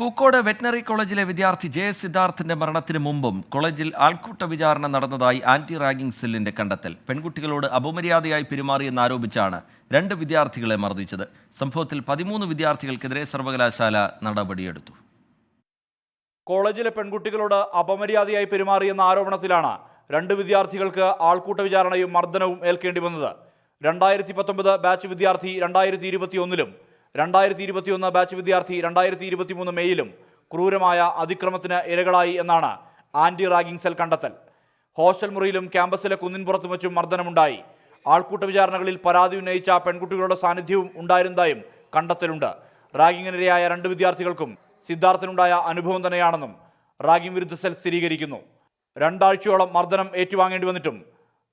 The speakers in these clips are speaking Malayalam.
പൂക്കോട് വെറ്റിനറി കോളേജിലെ വിദ്യാർത്ഥി ജെ സിദ്ധാർത്ഥിന്റെ മരണത്തിന് മുമ്പും കോളേജിൽ ആൾക്കൂട്ട വിചാരണ നടന്നതായി ആന്റി റാഗിംഗ് സെല്ലിന്റെ കണ്ടെത്തൽ. പെൺകുട്ടികളോട് അപമര്യാദയായി പെരുമാറിയെന്നാരോപിച്ചാണ് രണ്ട് വിദ്യാർത്ഥികളെ മർദ്ദിച്ചത്. സംഭവത്തിൽ പതിമൂന്ന് വിദ്യാർത്ഥികൾക്കെതിരെ സർവകലാശാല നടപടിയെടുത്തു. കോളേജിലെ പെൺകുട്ടികളോട് അപമര്യാദയായി പെരുമാറിയെന്ന ആരോപണത്തിലാണ് രണ്ട് വിദ്യാർത്ഥികൾക്ക് ആൾക്കൂട്ട വിചാരണയും മർദ്ദനവും ഏൽക്കേണ്ടി വന്നത്. രണ്ടായിരത്തി പത്തൊമ്പത് ബാച്ച് വിദ്യാർത്ഥി രണ്ടായിരത്തി ഇരുപത്തി ഒന്നിലും രണ്ടായിരത്തി ഇരുപത്തിയൊന്ന് ബാച്ച് വിദ്യാർത്ഥി രണ്ടായിരത്തി ഇരുപത്തി മൂന്ന് മെയ്യിലും ക്രൂരമായ അതിക്രമത്തിന് ഇരകളായി എന്നാണ് ആന്റി റാഗിംഗ് സെൽ കണ്ടെത്തൽ. ഹോസ്റ്റൽ മുറിയിലും ക്യാമ്പസിലെ കുന്നിൻപുറത്തും വെച്ചും മർദ്ദനമുണ്ടായി. ആൾക്കൂട്ട വിചാരണകളിൽ പരാതി ഉന്നയിച്ച പെൺകുട്ടികളുടെ സാന്നിധ്യവും ഉണ്ടായിരുന്നതായും കണ്ടെത്തലുണ്ട്. റാഗിങ്ങിനിരയായ രണ്ട് വിദ്യാർത്ഥികൾക്കും സിദ്ധാർത്ഥിനുണ്ടായ അനുഭവം തന്നെയാണെന്നും റാഗിംഗ് വിരുദ്ധ സെൽ സ്ഥിരീകരിക്കുന്നു. രണ്ടാഴ്ചയോളം മർദ്ദനം ഏറ്റുവാങ്ങേണ്ടി വന്നിട്ടും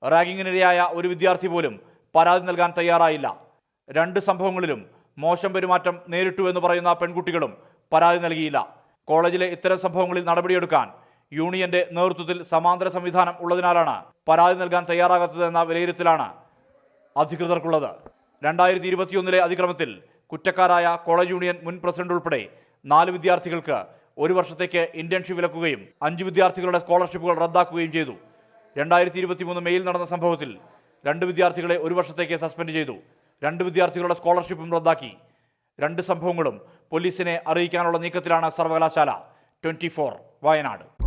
റാഗിങ്ങിനിരയായ ഒരു വിദ്യാർത്ഥി പോലും പരാതി നൽകാൻ തയ്യാറായില്ല. രണ്ട് സംഭവങ്ങളിലും മോശം പെരുമാറ്റം നേരിട്ടു എന്ന് പറയുന്ന പെൺകുട്ടികളും പരാതി നൽകിയില്ല. കോളേജിലെ ഇത്തരം സംഭവങ്ങളിൽ നടപടിയെടുക്കാൻ യൂണിയന്റെ നേതൃത്വത്തിൽ സമാന്തര സംവിധാനം ഉള്ളതിനാലാണ് പരാതി നൽകാൻ തയ്യാറാകാത്തതെന്ന വിലയിരുത്തലാണ് അധികൃതർക്കുള്ളത്. രണ്ടായിരത്തി ഇരുപത്തിയൊന്നിലെ അതിക്രമത്തിൽ കുറ്റക്കാരായ കോളേജ് യൂണിയൻ മുൻ പ്രസിഡന്റ് ഉൾപ്പെടെ നാല് വിദ്യാർത്ഥികൾക്ക് ഒരു വർഷത്തേക്ക് ഇന്റേൺഷിപ്പ് വിലക്കുകയും അഞ്ച് വിദ്യാർത്ഥികളുടെ സ്കോളർഷിപ്പുകൾ റദ്ദാക്കുകയും ചെയ്തു. രണ്ടായിരത്തി ഇരുപത്തി മൂന്ന് മെയിൽ നടന്ന സംഭവത്തിൽ രണ്ട് വിദ്യാർത്ഥികളെ ഒരു വർഷത്തേക്ക് സസ്പെൻഡ് ചെയ്തു. രണ്ട് വിദ്യാർത്ഥികളുടെ സ്കോളർഷിപ്പും റദ്ദാക്കി. രണ്ട് സംഭവങ്ങളും പോലീസിനെ അറിയിക്കാനുള്ള നീക്കത്തിലാണ് സർവകലാശാല. ട്വന്റി വയനാട്.